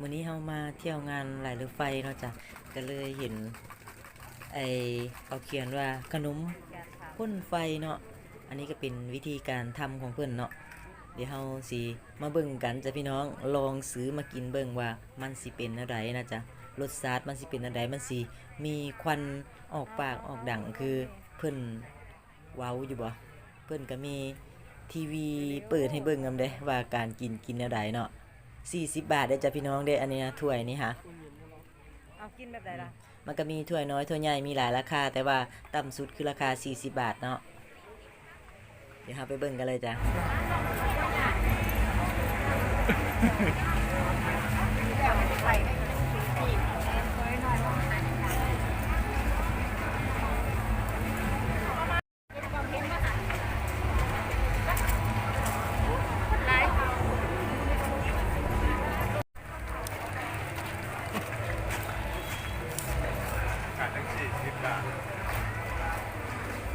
มื้อนี้เฮามาเที่ยวงานไหลเรือไฟเนาะจ้ะก็เลยเห็นไอเขาเขียนว่าขนมพ่นไฟเนาะอันนี้ก็เป็นวิธีการทำของเพิ่อนเนาะเดี๋ยวเฮาสิมาเบิ่งกันจ้ะพี่น้องลองซื้อมากินเบิ่งว่ามันสิเป็นอะไรนะจ๊ะรสชาติมันสิเป็นอะไรมันสิมีควันออกปากออกดังคือเพิ่อนเว้าอยู่บ่เพิ่อนก็มีทีวีเปิดให้เบิ่งนเด้ว่าการกินกินแนวใดเนาะ 40 บาทเด้อจ้ะพี่น้องเด้ออันนี้นะถ้วยนี่ฮะ เอากินแบบไหนล่ะมันก็มีถ้วยน้อยถ้วยใหญ่มีหลายราคา แต่ว่าต่ำสุดคือราคา 40 บาทเนาะเดี๋ยวเราไปเบิ่งกันเลยจ้ะ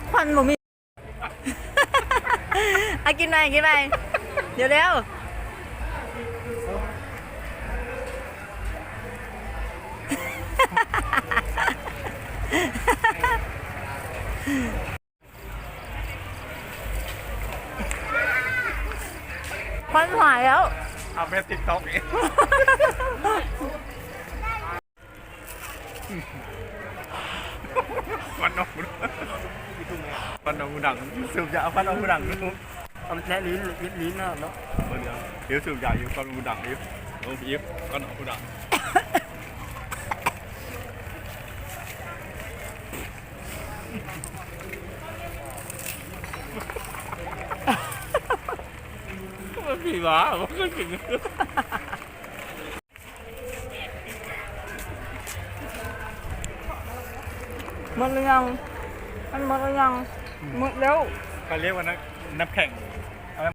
ควันบ่มีอากินไปกินไปเดี๋ยวเร็วควันหายแล้ว เอาไปติ๊กต็อกเอง นออกฟันออกหูดังสูบยาฟันออกหูดังดูเอาแค่ลิ้นลิ้นลิ้นนะเนาะเดี๋ยวสูบยาอยู่ฟันออกหูดังอยู่ลงพีฟฟันออกหูดังมันผีหมามันก็จริง หมดหรือยัง มันหมดหรือยังหมดแล้ว เขาเรียกว่านักน้ำแข็ง